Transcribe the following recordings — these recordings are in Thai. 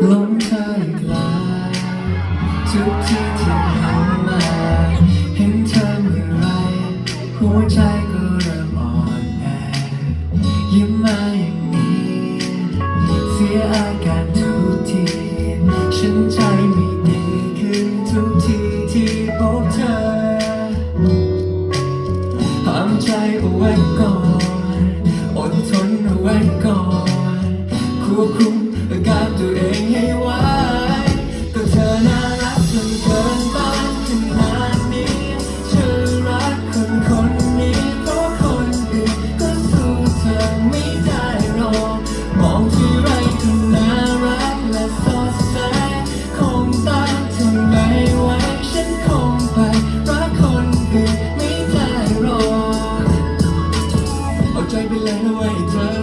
Lord. ทุกทีที่พบเธอห้ามใจเอาไว้ก่อน ใจไปแล้วไอ้เธอ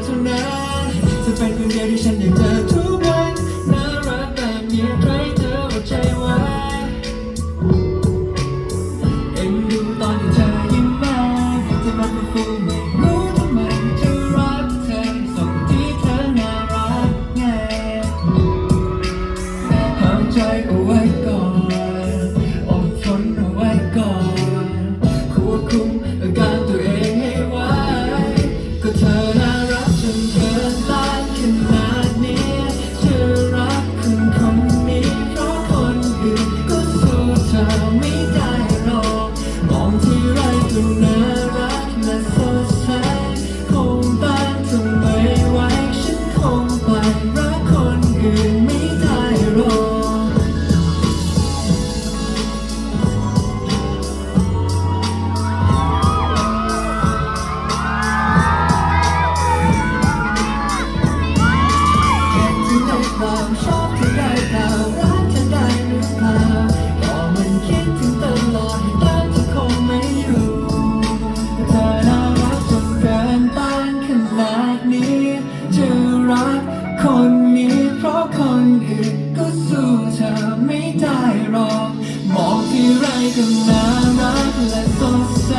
อื่นก็สู้เธอไม่ได้หรอกมองที่ไรก็น่ารักและสดใส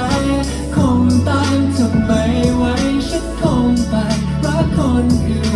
คงตามเธอไม่ไว้ฉันคงไปรักคนอื่น